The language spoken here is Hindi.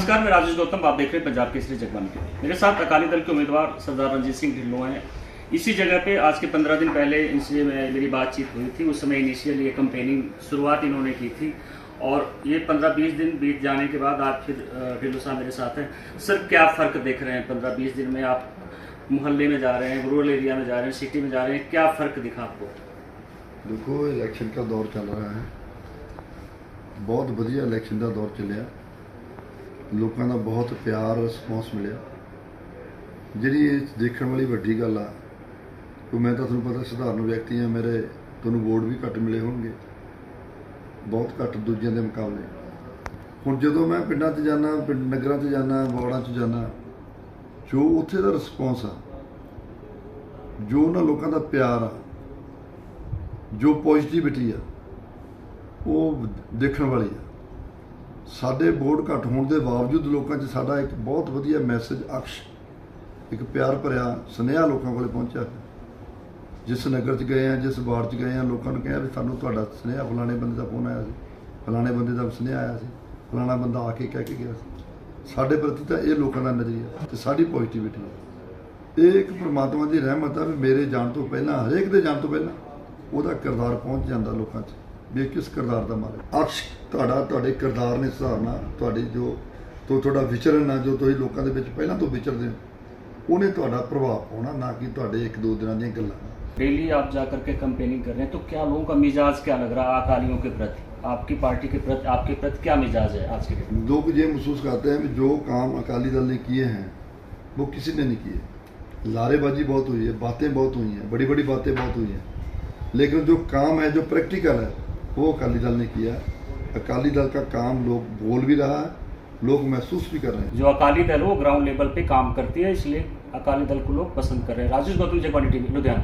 गौतम आप देख रहे हैं पंजाब केसरी जगबानी के मेरे साथ अकाली दल के उम्मीदवार सरदार रंजीत सिंह ढिल्लों हैं इसी जगह पे आज के पंद्रह दिन पहले इनसे मैं- मेरी बातचीत हुई थी उस समय इनिशियल ये कंपेनिंग शुरुआत इन्होंने की थी और ये पंद्रह बीस दिन बीत जाने के बाद आज फिर अ, ढिल्लो साहब मेरे साथ हैं सर क्या फ़र्क देख रहे हैं पंद्रह बीस दिन में आप मोहल्ले में जा रहे हैं रूरल एरिया में जा रहे हैं सिटी में जा रहे हैं क्या फ़र्क दिखा आपको ਦੇਖੋ ਇਲੈਕਸ਼ਨ ਦਾ ਦੌਰ ਚੱਲ ਰਿਹਾ ਹੈ ਬਹੁਤ ਵਧੀਆ ਇਲੈਕਸ਼ਨ ਦਾ ਦੌਰ ਚੱਲਿਆ ਲੋਕਾਂ ਦਾ ਬਹੁਤ ਪਿਆਰ ਰਿਸਪੌਂਸ ਮਿਲਿਆ। ਜਿਹੜੀ ਇਹ ਦੇਖਣ ਵਾਲੀ ਵੱਡੀ ਗੱਲ ਆ ਕਿ ਮੈਂ ਤਾਂ ਤੁਹਾਨੂੰ ਪਤਾ ਸਧਾਰਨ ਵਿਅਕਤੀ ਆ, ਮੇਰੇ ਤੁਹਾਨੂੰ ਵੋਟ ਵੀ ਘੱਟ ਮਿਲੇ ਹੋਣਗੇ। ਬਹੁਤ ਘੱਟ ਦੂਜਿਆਂ ਦੇ ਮੁਕਾਬਲੇ। ਹੁਣ ਜਦੋਂ ਮੈਂ ਪਿੰਡਾਂ 'ਚ ਜਾਂਦਾ, ਪਿੰਡ ਨਗਰਾਂ 'ਚ ਜਾਂਦਾ, ਵਾਰਡਾਂ 'ਚ ਜਾਂਦਾ, ਜੋ ਉੱਥੇ ਦਾ ਰਿਸਪੌਂਸ ਆ, ਜੋ ਉਹਨਾਂ ਲੋਕਾਂ ਦਾ ਪਿਆਰ ਆ, ਜੋ ਪੋਜ਼ਿਟਿਵਿਟੀ ਆ, ਉਹ ਦੇਖਣ ਵਾਲੀ ਆ। ਸਾਡੇ ਵੋਟ ਘੱਟ ਹੋਣ ਦੇ ਬਾਵਜੂਦ ਲੋਕਾਂ 'ਚ ਸਾਡਾ ਇੱਕ ਬਹੁਤ ਵਧੀਆ ਮੈਸੇਜ ਅਕਸ਼, ਇੱਕ ਪਿਆਰ ਭਰਿਆ, ਸੁਨੇਹਾ ਲੋਕਾਂ ਕੋਲੇ ਪਹੁੰਚਿਆ ਜਿਸ ਨਗਰ 'ਚ ਗਏ ਆ ਜਿਸ ਵਾਰਡ 'ਚ ਗਏ ਆ ਲੋਕਾਂ ਨੂੰ ਕਿਹਾ ਵੀ ਸਾਨੂੰ ਤੁਹਾਡਾ ਸੁਨੇਹਾ ਫਲਾਣੇ ਬੰਦੇ ਦਾ ਫੋਨ ਆਇਆ ਸੀ। ਫਲਾਣੇ ਬੰਦੇ ਦਾ ਸੁਨੇਹਾ ਆਇਆ ਸੀ। ਫਲਾਣਾ ਬੰਦਾ ਆ ਕੇ ਕਹਿ ਕੇ ਗਿਆ ਸੀ। ਸਾਡੇ ਪ੍ਰਤੀ ਤਾਂ ਇਹ ਲੋਕਾਂ ਦਾ ਨਜ਼ਰੀਆ ਤੇ ਸਾਡੀ ਪੋਜ਼ਿਟਿਵਿਟੀ ਹੈ। ਇਹ ਇੱਕ ਪ੍ਰਮਾਤਮਾ ਦੀ ਰਹਿਮਤ ਆ ਵੀ ਮੇਰੇ ਜਾਣ ਤੋਂ ਪਹਿਲਾਂ, ਹਰੇਕ ਦੇ ਜਾਣ ਤੋਂ ਪਹਿਲਾਂ ਉਹਦਾ ਕਿਰਦਾਰ ਪਹੁੰਚ ਜਾਂਦਾ ਲੋਕਾਂ 'ਚ। ਵੀ ਇਹ ਕਿਸ ਕਿਰਦਾਰ ਦਾ ਮਾਲਕ ਅਕਸ਼ ਤੁਹਾਡਾ ਤੁਹਾਡੇ ਕਿਰਦਾਰ ਨੇ ਸੁਧਾਰਨਾ ਤੁਹਾਡੀ ਜੋ ਤੋਂ ਤੁਹਾਡਾ ਵਿਚਰਨ ਆ ਜੋ ਤੁਸੀਂ ਲੋਕਾਂ ਦੇ ਵਿੱਚ ਪਹਿਲਾਂ ਤੋਂ ਵਿਚਰਦੇ ਹੋ ਉਹਨੇ ਤੁਹਾਡਾ ਪ੍ਰਭਾਵ ਪਾਉਣਾ ਨਾ ਕਿ ਤੁਹਾਡੇ ਇੱਕ ਦੋ ਦਿਨਾਂ ਦੀਆਂ ਗੱਲਾਂ डेली आप जा करके कंपेनिंग कर रहे हैं तो क्या लोगों का मिजाज क्या लग रहा है अकालियों के प्रति आपकी पार्टी के प्रति आपके प्रति क्या मिजाज है आज के दिन लोग ये महसूस करते हैं कि जो काम अकाली दल ने किए हैं वो किसी ने नहीं किए लारेबाजी बहुत हुई है बातें बहुत हुई हैं बड़ी बड़ी बातें बहुत हुई हैं लेकिन जो काम है जो प्रैक्टिकल है वो अकाली दल ने किया। अकाली दल का काम लोग बोल भी रहा है, लोग महसूस भी कर रहे हैं। जो अकाली दल वो ग्राउंड लेवल पे काम करती है, इसलिए अकाली दल को लोग पसंद कर रहे हैं। राजेश बतुल जगवानी टीवी, लुधियाना।